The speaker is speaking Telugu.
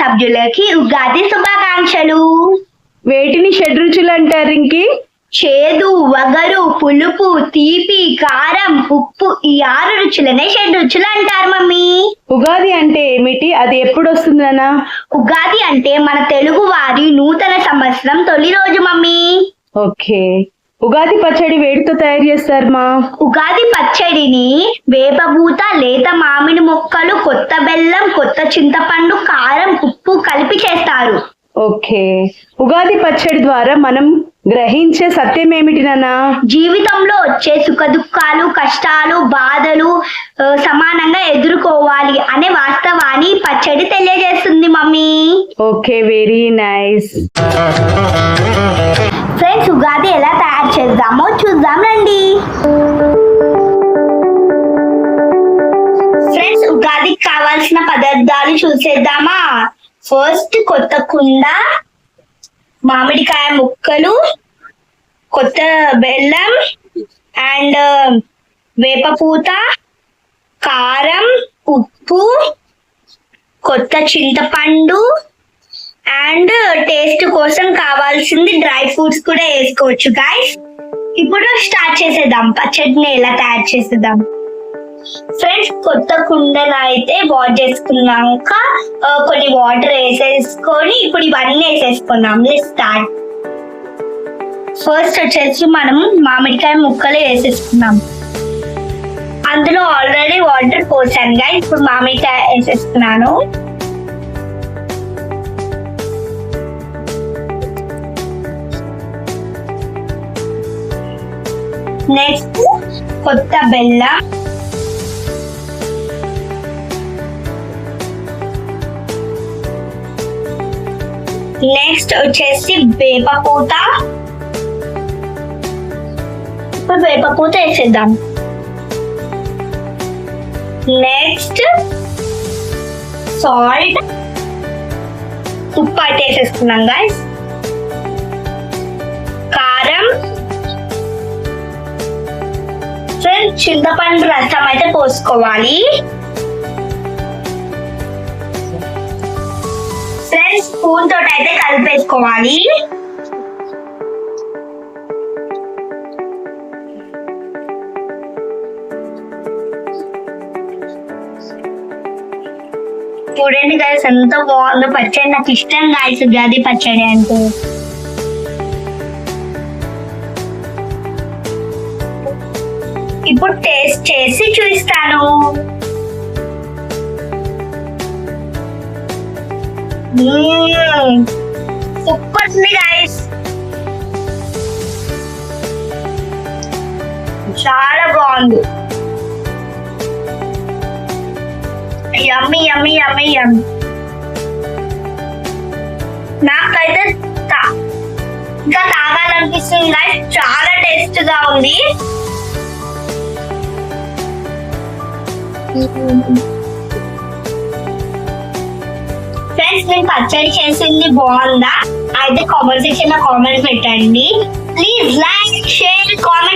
సభ్యులకి ఉగాది శుభాకాంక్షలు. వేటిని షడ్రుచులు అంటారు ఇంకి? చేదు వగరు పులుపు తీపి కారం ఉప్పు ఈ ఆరు రుచులనే షడ్ రుచులు అంటారు మమ్మీ. ఉగాది అంటే ఏమిటి? అది ఎప్పుడు వస్తుందనా ఉగాది అంటే మన తెలుగు వారి నూతన సంవత్సరం తొలి రోజు మమ్మీ. ఓకే. ఉగాది పచ్చడి వేడితో తయారు చేస్తారు మా. ఉగాది పచ్చడిని వేపబూత లేత మామిడి మొక్కలు కొత్త బెల్లం కొత్త చింతపండు కారం ఉప్పు కలిపి చేస్తారు. ఓకే. ఉగాది పచ్చడి ద్వారా మనం గ్రహించే సత్యం ఏమిటి నానా జీవితంలో వచ్చే సుఖ దుఃఖాలు కష్టాలు బాధలు సమానంగా ఎదుర్కోవాలి అనే వాస్తవాన్ని పచ్చడి తెలియజేస్తుంది mummy. Okay very nice. Friends Ugadi ఎలా తయారు చేద్దామో చూద్దాం రండి. ఫ్రెండ్స్ ఉగాదికి కావాల్సిన పదార్థాలు చూసేద్దామా? ఫస్ట్ కొత్త కుండ మామిడికాయ ముక్కలు కొత్త బెల్లం అండ్ um, వేపపూత కారం ఉప్పు కొత్త చింతపండు అండ్ టేస్ట్ కోసం కావాల్సింది డ్రై ఫ్రూట్స్ కూడా వేసుకోవచ్చు గాయస్ ఇప్పుడు స్టార్ట్ చేసేద్దాం. పచ్చడిని ఎలా తయారు చేసేద్దాం? ఫ్రెండ్స్ కొత్త కుండను అయితే వాష్ చేసుకున్నాక కొన్ని వాటర్ వేసేసుకొని ఇప్పుడు ఇవన్నీ వేసేసుకుందాం. స్టార్ట్ ఫస్ట్ వచ్చేసి మనం మామిడికాయ ముక్కలు వేసేసుకున్నాం అందులో ఆల్రెడీ వాటర్ పోసాను గా ఇప్పుడు మామిడికాయ వేసేస్తున్నాను నెక్స్ట్ కొత్త బెల్లం. నెక్స్ట్ వచ్చేసి వేపపూత ఇప్పుడు వేపపూత వేసేద్దాం. నెక్స్ట్ సాల్ట్ ఉప్పు అయితే వేసేసుకున్నాం గాయస్ కారం. ఫ్రెండ్స్ చింతపండు రసం అయితే పోసుకోవాలి. స్పూన్ తోటి అయితే కలిపేసుకోవాలి. చూడండి గాయస్ ఎంత బాగుందో పచ్చడి. నాకు ఇష్టం గాయస్ గది పచ్చడి అంటే. ఇప్పుడు టేస్ట్ చేసి చూస్తాను సూపర్ ఉంది గాయస్ చాలా బాగుంది. యమ్మీ యమ్మీ యమ్మీ యమ్మీ నాకైతే ఇంకా తాగాలనిపిస్తుంది గాయస్ చాలా టేస్ట్గా ఉంది. ఫ్రెండ్స్ నేను పచ్చడి చేసింది బాగుందా? అయితే కామెంట్ సెక్షన్లో కామెంట్ పెట్టండి. Please like share comment